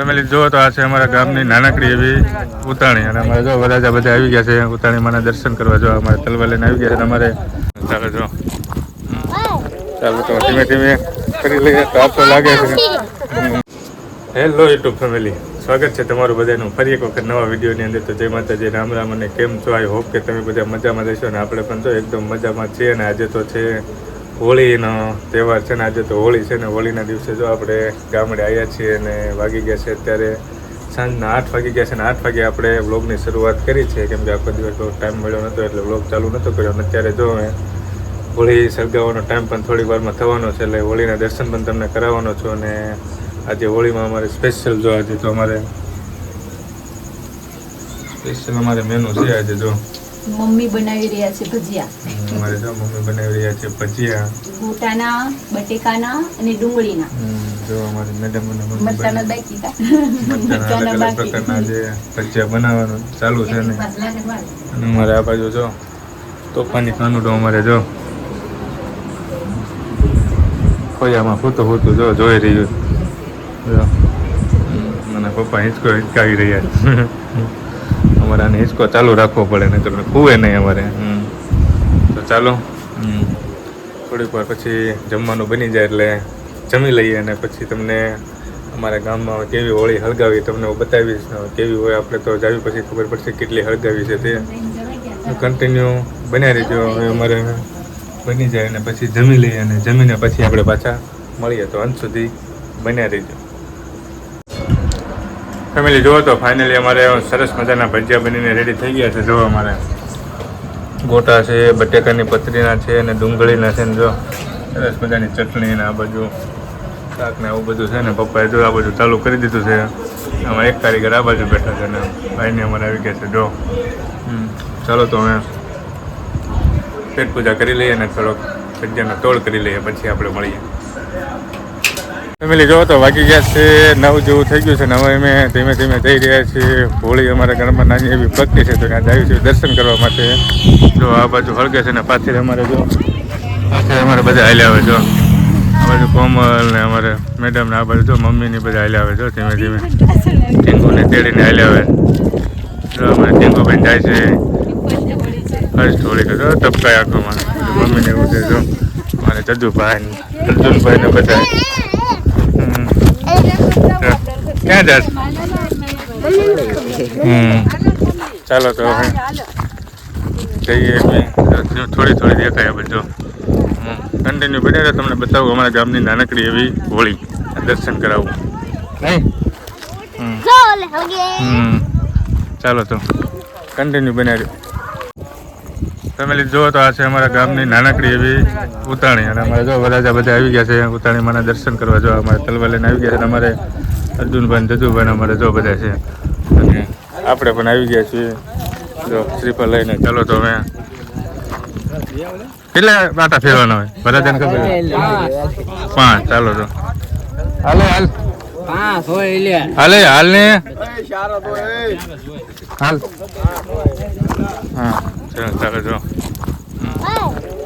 Family જુઓ તો આ છે અમારા ગામની નાનકડી એવી ઉતાણી. અને અમારે જો વરાજા બધા આવી ગયા છે, ઉતાણી માના દર્શન કરવા જો અમારે તલવા લઈને આવી ગયા છે. અમારે ચાલો જો. ચાલો તો ધીમે ધીમે કરી લઈએ. તો આપતો લાગે છે. Hello YouTube family. સ્વાગત છે તમારું બધાનું. ફરી એક વખત નવા વિડીયોની અંદર તો જય માતાજી. રામ રામ અને કેમ છો? આઈ હોપ કે તમે બધા મજામાં રહેશો. અને આપણે પણ તો એકદમ મજામાં છીએ અને આજે તો છે હોળીનો તહેવાર છે ને આજે તો હોળી છે ને હોળીના દિવસે જો આપણે ગામડે આવ્યા છીએ અને વાગી ગયા છે અત્યારે સાંજના આઠ વાગી ગયા છે ને આઠ વાગે આપણે વ્લોગની શરૂઆત કરી છે. કેમ કે આખો દિવસ ટાઈમ મળ્યો નહોતો એટલે વ્લોગ ચાલુ નહોતો કર્યો અને અત્યારે જો હોળી સળગાવવાનો ટાઈમ પણ થોડીક વારમાં થવાનો છે એટલે હોળીના દર્શન પણ તમને કરાવવાનો છું અને આજે હોળીમાં અમારે સ્પેશિયલ જો આજે તો અમારે સ્પેશિયલ અમારે મેનુ છે આજે જો. મમ્મી બનાવી રહ્યા છે ભજીયા. મારે અમારે જો મમ્મી બનાવી રહ્યા છે ભજીયા. ગોટાના બટેકાના અને ડુંગળીના. જો અમારી મેડમ અને મમ્મી મરચાના બાકી મરચાંના અલગ પ્રકારના જે ભજીયા બનાવવાનું ચાલુ છે ને. અને અમારે આ બાજુ જો તોફાની કાનુડો અમારે જો. ખોયામાં ફૂતું ફૂતું જો જોઈ રહ્યું. જો. મને અને પપ્પા હિંચકો હિંચકાવી રહ્યા છે. અમારે આને હિંચકો ચાલુ રાખવો પડે નહીં તો કુવે નહીં અમારે. તો ચાલો. થોડીક વાર પછી જમવાનું બની જાય એટલે જમી લઈએ અને પછી તમને અમારા ગામમાં કેવી હોળી હળગાવી તમને હું બતાવીશ. કેવી હોય આપણે તો જાવી પછી ખબર પડશે કેટલી હળગાવી છે તે. કન્ટિન્યુ બન્યા રહેજો. હવે અમારે બની જાય અને પછી જમી લઈએ અને જમીને પછી આપણે પાછા મળીએ. તો અંત સુધી બન્યા રહેજો. ફેમિલી જુઓ તો ફાઇનલી અમારે સરસ મજાના ભજીયા બનીને રેડી થઈ ગયા છે. જુઓ અમારે. ગોટા છે, બટેકાની પતરીના છે અને ડુંગળીના છે ને જો. સરસ મજાની ચટણી ને આ બાજુ શાક ને આવું બધું છે ને પપ્પાએ જો આ બધું ચાલુ કરી દીધું છે. આમાં એક કારીગર આ બાજુ બેઠા છે ને ભાઈને અમારે આવી ગયા છે. જો. ચાલો તો અમે પેટ પૂજા કરી લઈએ અને થોડોક ભજીયાનો તોડ કરી લઈએ, પછી આપણે મળીએ. ફેમિલી જો તો વાગી ગયા છે, નવ જેવું થઈ ગયું છે ને હવે અમે ધીમે ધીમે જઈ રહ્યા છીએ. હોળી અમારા ઘરમાં નાની એવી ભક્તિ છે તો ત્યાં જાય છે દર્શન કરવા માટે. જો આ બાજુ હળગે છે ને પાછળ અમારે જો, પાછળ અમારે બધા હાલ્યા આવે જો. આ બાજુ કોમલ ને અમારે મેડમ ને આ બાજુ જો મમ્મી ની બધા હાલ્યા આવે જો ધીમે ધીમે. ટીંગુને તેડીને હાલ્યા આવે. જો અમારે ટીંગુબેન જાય છે. ફર્સ્ટ હોળી તો ટપકાય આંખોમાં. મમ્મી ને એવું છે જો. મારે જજુભાઈ અર્જુનભાઈ ને બધા. ક્યાં જાસ ચાલો તો હવે જઈએ. થોડી થોડી દેખાય બધો કન્ટિન્યુ બને તો તમને બતાવું અમારા ગામની નાનકડી એવી હોળી. દર્શન કરાવું. નહીં ચાલો તો. કન્ટિન્યુ બનાવી તમે જુઓ તો આ છે અમારા ગામની નાનકડી એવી ઉતાણી. અને અમારે જો વરાજા બધા આવી ગયા છે ઉતાણી મને દર્શન કરવા જો અમારે તલવા લઈને આવી ગયા છે અને અમારે અર્જુનભાઈ ને જદુભાઈ અમારે જો બધા છે. અને આપણે પણ આવી ગયા છીએ. જો શ્રીફળ લઈને. ચાલો તો અમે. કેટલા બાટા ફેરવાના હોય? બધા જન ખબર પાંચ. ચાલો તો. હાલે હાલ. હાલે હાલ ને. હાલ. હા ચાલો ચાલો જો.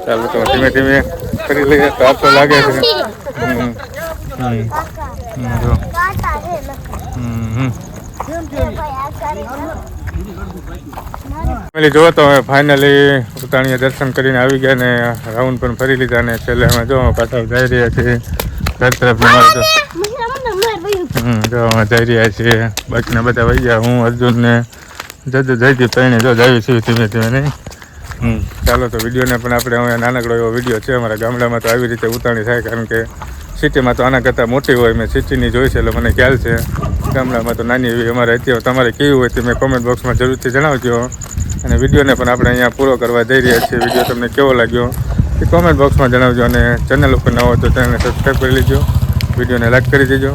ચાલો તો ધીમે ધીમે કરી લઈએ. તો લાગે છે. હમ. હમ, જો. ફેમિલી જુઓ તો હવે ફાઇનલી ઉતાણીએ દર્શન કરીને આવી ગયા ને રાઉન્ડ પણ ફરી લીધા ને છેલ્લે અમે જો પાછા જઈ રહ્યા છીએ. ઘર તરફ જો અમે જઈ રહ્યા છીએ. બાકીના બધા વહી ગયા. હું, અર્જુન ને જજ જઈથી ત્રણે જો જાવી છીએ ધીમે ધીમે, નહીં? ચાલો તો વિડીયોને પણ આપણે હવે નાનકડો એવો વીડિયો છે. અમારા ગામડામાં તો આવી રીતે ઉતાણી થાય, કારણ કે સિટીમાં તો આના કરતાં મોટી હોય, મેં સિટીની જોઈ છે એટલે મને ખ્યાલ છે. ગામડામાં તો નાની એવી અમારે અત્યારે તમારે કેવી હોય તે મેં કોમેન્ટ બોક્સમાં જરૂરથી જણાવજો. અને વિડીયોને પણ આપણે અહીંયા પૂરો કરવા જઈ રહ્યા છીએ. વીડિયો તમને કેવો લાગ્યો એ કોમેન્ટ બોક્સમાં જણાવજો અને ચેનલ ઉપર ન હોય તો ચેનલને સબસ્ક્રાઈબ કરી લેજો. વિડીયોને લાઈક કરી દેજો.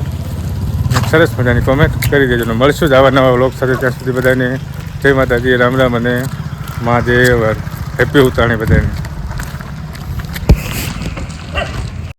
સરસ મજાની કોમેન્ટ કરી દેજો મળશું જ આવા નવા વ્લોગ સાથે ત્યાં સુધી બધાને. જય માતાજી, રામ રામ અને મહાદેવ. હેપી ઉતાણી બધાને.